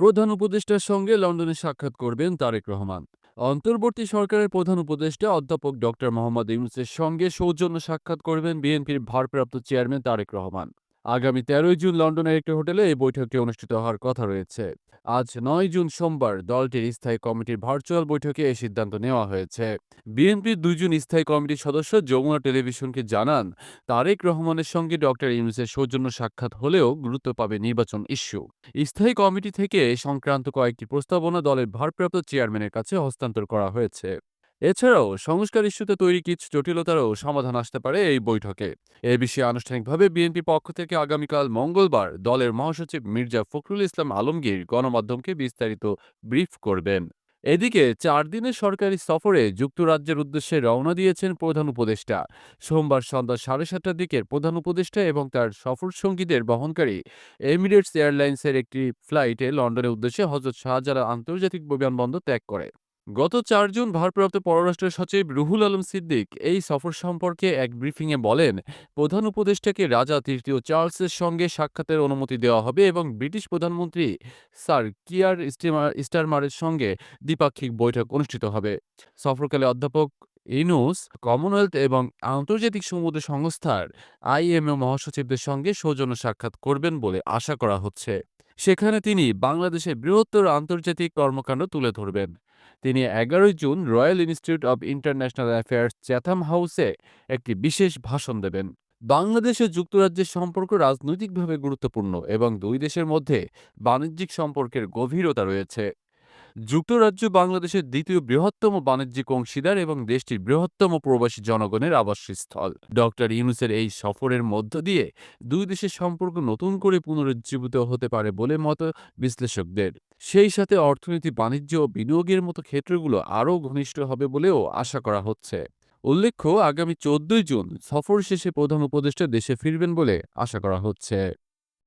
প্রধান উপদেষ্টার সঙ্গে লন্ডনে সাক্ষাৎ করবেন তারেক রহমান। অন্তর্বর্তী সরকারের প্রধান উপদেষ্টা অধ্যাপক ডক্টর মোহাম্মদ ইউনুসের সঙ্গে সৌজন্য সাক্ষাৎ করবেন বিএনপির ভারপ্রাপ্ত চেয়ারম্যান তারেক রহমান। আগামী তেরোই জুন লন্ডনের একটি হোটেলে এই বৈঠকটি অনুষ্ঠিত হওয়ার কথা রয়েছে। আজ নয় জুন সোমবার দলটির স্থায়ী কমিটির ভার্চুয়াল বৈঠকে এই সিদ্ধান্ত নেওয়া হয়েছে। বিএনপির দুইজন স্থায়ী কমিটির সদস্য যমুনা টেলিভিশনকে জানান, তারেক রহমানের সঙ্গে ডক্টর ইউনুসের সৌজন্য সাক্ষাৎ হলেও গুরুত্ব পাবে নির্বাচন ইস্যু। স্থায়ী কমিটি থেকে এ সংক্রান্ত কয়েকটি প্রস্তাবনা দলের ভারপ্রাপ্ত চেয়ারম্যানের কাছে হস্তান্তর করা হয়েছে। এছাড়াও সংস্কার ইস্যুতে তৈরি কিছু জটিলতারও সমাধান আসতে পারে এই বৈঠকে। এ বিষয়ে আনুষ্ঠানিকভাবে বিএনপি পক্ষ থেকে আগামীকাল মঙ্গলবার দলের মহাসচিব মির্জা ফখরুল ইসলাম আলমগীর গণমাধ্যমকে বিস্তারিত ব্রিফ করবেন। এদিকে চার দিনের সরকারি সফরে যুক্তরাজ্যের উদ্দেশ্যে রওনা দিয়েছেন প্রধান উপদেষ্টা। সোমবার সন্ধ্যা সাড়ে সাতটার দিকে প্রধান উপদেষ্টা এবং তার সফর সঙ্গীদের বহনকারী এমিরেটস এয়ারলাইন্সের একটি ফ্লাইটে লন্ডনের উদ্দেশ্যে হজরত শাহজালাল আন্তর্জাতিক বিমানবন্দর ত্যাগ করে। গত চার জুন ভারপ্রাপ্ত পররাষ্ট্র সচিব রুহুল আলম সিদ্দিক এই সফর সম্পর্কে এক ব্রিফিংয়ে বলেন, প্রধান উপদেষ্টাকে রাজা তৃতীয় চার্লসের সঙ্গে সাক্ষাতের অনুমতি দেওয়া হবে এবং ব্রিটিশ প্রধানমন্ত্রী স্যার কিয়ার স্টারমারের সঙ্গে দ্বিপাক্ষিক বৈঠক অনুষ্ঠিত হবে। সফরকালে অধ্যাপক ইনুস, কমনওয়েলথ এবং আন্তর্জাতিক সমুদ্র সংস্থার আইএমও মহাসচিবদের সঙ্গে সৌজন্য সাক্ষাৎ করবেন বলে আশা করা হচ্ছে। সেখানে তিনি বাংলাদেশের বৃহত্তর আন্তর্জাতিক কর্মকাণ্ড তুলে ধরবেন। তিনি এগারোই June royal institute of international affairs Chatham হাউসে একটি বিশেষ ভাষণ দেবেন। বাংলাদেশ ও যুক্তরাজ্যের সম্পর্ক রাজনৈতিকভাবে গুরুত্বপূর্ণ এবং দুই দেশের মধ্যে বাণিজ্যিক সম্পর্কের গভীরতা রয়েছে। যুক্তরাজ্য বাংলাদেশের দ্বিতীয় বৃহত্তম বাণিজ্যিক অংশীদার এবং দেশটির বৃহত্তম প্রবাসী জনগণের আবাসস্থল। ডক্টর ইউনুসের এই সফরের মধ্য দিয়ে দুই দেশের সম্পর্ক নতুন করে পুনরুজ্জীবিত হতে পারে বলে মত বিশ্লেষকদের। সেই সাথে অর্থনীতি, বাণিজ্য ও বিনিয়োগের মতো ক্ষেত্রগুলো আরও ঘনিষ্ঠ হবে বলেও আশা করা হচ্ছে। উল্লেখ্য, আগামী চোদ্দই জুন সফর শেষে প্রধান উপদেষ্টা দেশে ফিরবেন বলে আশা করা হচ্ছে।